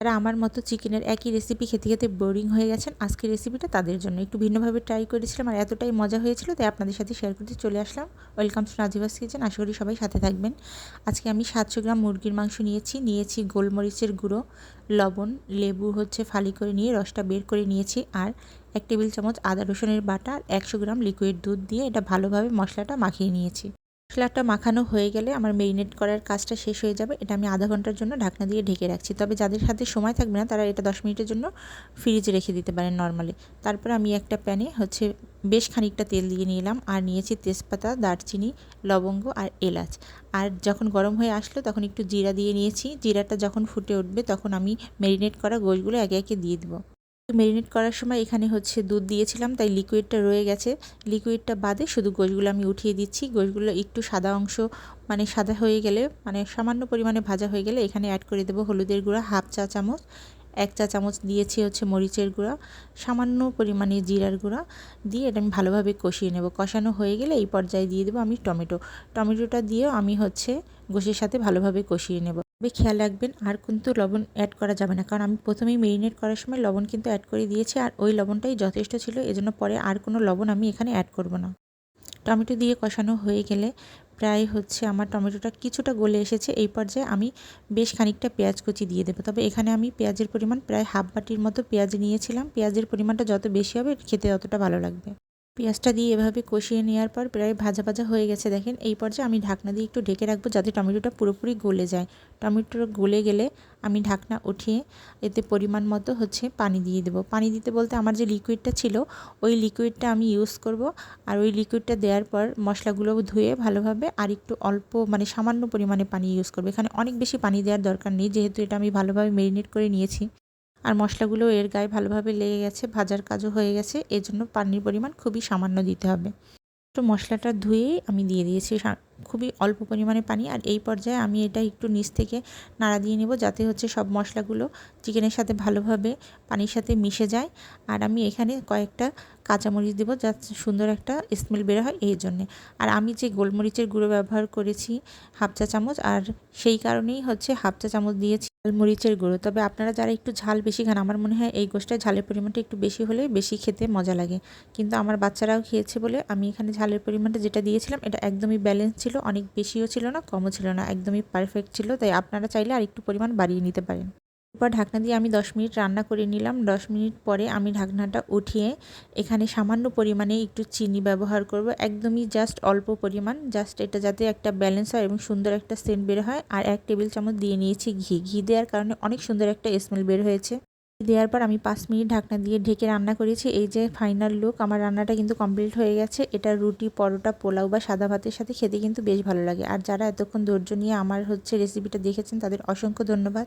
যারা আমার মতো চিকেনের একই রেসিপি খেতে খেতে বোরিং হয়ে গেছেন। আজকের রেসিপিটা তাদের জন্য। একটু ভিন্নভাবে ট্রাই করেছিলাম আর এতটাই মজা হয়েছিল, তাই আপনাদের সাথে শেয়ার করতে চলে আসলাম। ওয়েলকাম টু নাজিবাস কিচেন আশা করি সবাই সাথে থাকবেন। আজকে আমি সাতশো গ্রাম মুরগির মাংস নিয়েছি। নিয়েছি গোলমরিচের গুঁড়ো, লবণ, লেবু হচ্ছে ফালি করে নিয়ে রসটা বের করে নিয়েছি আর এক টেবিল চামচ আদা রসুনের বাটা একশো গ্রাম লিকুইড দুধ দিয়ে এটা ভালোভাবে মশলাটা মাখিয়ে নিয়েছি। মশলাটা মাখানো হয়ে গেলে আমার মেরিনেট করার কাজটা শেষ হয়ে যাবে। এটা আমি আধা ঘণ্টার জন্য ঢাকনা দিয়ে ঢেকে রাখছি। তবে যাদের হাতে সময় থাকবে না, তারা এটা দশ মিনিটের জন্য ফ্রিজে রেখে দিতে পারেন নর্মালি তারপর আমি একটা প্যানে হচ্ছে বেশ খানিকটা তেল দিয়ে নিলাম আর নিয়েছি তেজপাতা, দারচিনি, লবঙ্গ আর এলাচ। আর যখন গরম হয়ে আসলো, তখন একটু জিরা দিয়ে নিয়েছি। জিরাটা যখন ফুটে উঠবে, তখন আমি মেরিনেট করা গোশগুলো একে একে দিয়ে দেবো। মেরিনেট করার সময় এখানে হচ্ছে দুধ দিয়েছিলাম, তাই লিকুইডটা রয়ে গেছে। লিকুইডটা বাদে শুধু গোশগুলো আমি উঠিয়ে দিচ্ছি। গোশগুলো একটু সাদা অংশ মানে সাদা হয়ে গেলে মানে সামান্য পরিমাণে ভাজা হয়ে গেলে এখানে অ্যাড করে দেবো হলুদের গুঁড়া হাফ চা চামচ। এক চা চামচ দিয়েছি হচ্ছে মরিচের গুঁড়া, সামান্য পরিমাণে জিরার গুঁড়া। দিয়ে এটা আমি ভালোভাবে কষিয়ে নেব। কষানো হয়ে গেলে এই পর্যায়ে দিয়ে দেবো আমি টমেটো। টমেটোটা দিয়েও আমি হচ্ছে গোশের সাথে ভালোভাবে কষিয়ে নেব। খেয়াল রাখবেন, আর কিন্তু লবণ অ্যাড করা যাবে না। কারণ আমি প্রথমেই মেরিনেট করার সময় লবণ কিন্তু অ্যাড করে দিয়েছি, আর ওই লবণটাই যথেষ্ট ছিল, এজন্য পরে আর কোনো লবণ আমি এখানে অ্যাড করব না। টমেটো দিয়ে কষানো হয়ে গেলে প্রায় হচ্ছে আমার টমেটোটা কিছুটা গলে এসেছে, এই পর্যায়ে আমি বেশ খানিকটা পেঁয়াজ কুচি দিয়ে দেবো। তবে এখানে আমি পেঁয়াজের পরিমাণ প্রায় হাফ বাটির মতো পেঁয়াজ নিয়েছিলাম। পেঁয়াজের পরিমাণটা যত বেশি হবে, খেতে ততটা ভালো লাগবে। পেঁয়াজটা দিয়ে এভাবে কষিয়ে নেওয়ার পর প্রায় ভাজা ভাজা হয়ে গেছে। দেখেন, এই পর্যায়ে আমি ঢাকনা দিয়ে একটু ঢেকে রাখব যাতে টমেটোটা পুরোপুরি গলে যায়। টমেটো গলে গেলে আমি ঢাকনা উঠিয়ে এতে পরিমাণ মতো হচ্ছে পানি দিয়ে দেবো। পানি দিতে বলতে আমার যে লিকুইডটা ছিল, ওই লিকুইডটা আমি ইউজ করব। আর ওই লিকুইডটা দেওয়ার পর মশলাগুলো ধুয়ে ভালোভাবে আর একটু অল্প মানে সামান্য পরিমাণে পানি ইউজ করব। এখানে অনেক বেশি পানি দেওয়ার দরকার নেই, যেহেতু এটা আমি ভালোভাবে মেরিনেট করে নিয়েছি। আর মশলাগুলো এর গায়ে ভালোভাবে লেগে গেছে, ভাজার কাজও হয়ে গেছে এর জন্য পানির পরিমাণ খুবই সামান্য দিতে হবে। তো মশলাটা ধুয়েই আমি দিয়ে দিয়েছি খুবই অল্প পরিমাণে পানি, আর এই পর্যায়ে আমি এটা একটু নিচ থেকে নাড়া দিয়ে নেব যাতে হচ্ছে সব মশলাগুলো চিকেনের সাথে ভালোভাবে পানির সাথে মিশে যায়। আর আমি এখানে কয়েকটা কাঁচামরিচ দেবো যাতে সুন্দর একটা স্মেল বের হয় এই জন্যে। আর আমি যে গোলমরিচের গুঁড়ো ব্যবহার করেছি হাফ চা চামচ, আর সেই কারণেই হচ্ছে হাফ চা চামচ দিয়েছি। মরিচের গুঁড়ো। তবে আপনারা যারা একটু ঝাল বেশি খান, আমার মনে হয় এই গোষ্ঠটায় ঝালের পরিমাণটা একটু বেশি হলে বেশি খেতে মজা লাগে। কিন্তু আমার বাচ্চারাও খেয়েছে বলে আমি এখানে ঝালের পরিমাণটা যেটা দিয়েছিলাম, এটা একদমই ব্যালেন্স ছিল, অনেক বেশিও ছিল না, কমও ছিল না, একদমই পারফেক্ট ছিল। তাই আপনারা চাইলে আর একটু পরিমাণ বাড়িয়ে নিতে পারেন। এরপর ঢাকনা দিয়ে আমি দশ মিনিট রান্না করে নিলাম। দশ মিনিট পরে আমি ঢাকনাটা উঠিয়ে এখানে সামান্য পরিমাণে একটু চিনি ব্যবহার করব। একদমই জাস্ট অল্প পরিমাণ। জাস্ট এটা যাতে একটা ব্যালেন্স হয় এবং সুন্দর একটা সেন্ট বের হয়। আর এক টেবিল চামচ দিয়ে নিয়েছি ঘি। ঘি দেওয়ার কারণে অনেক সুন্দর একটা স্মেল বের হয়েছে। দেওয়ার পর আমি পাঁচ মিনিট ঢাকনা দিয়ে ঢেকে রান্না করেছি। এই যে ফাইনাল লুক আমার রান্নাটা কিন্তু কমপ্লিট হয়ে গেছে। এটা রুটি, পরোটা, পোলাও বা সাদা ভাতের সাথে খেতে কিন্তু বেশ ভালো লাগে। আর যারা এতক্ষণ ধৈর্য নিয়ে আমার হচ্ছে রেসিপিটা দেখেছেন, তাদের অসংখ্য ধন্যবাদ।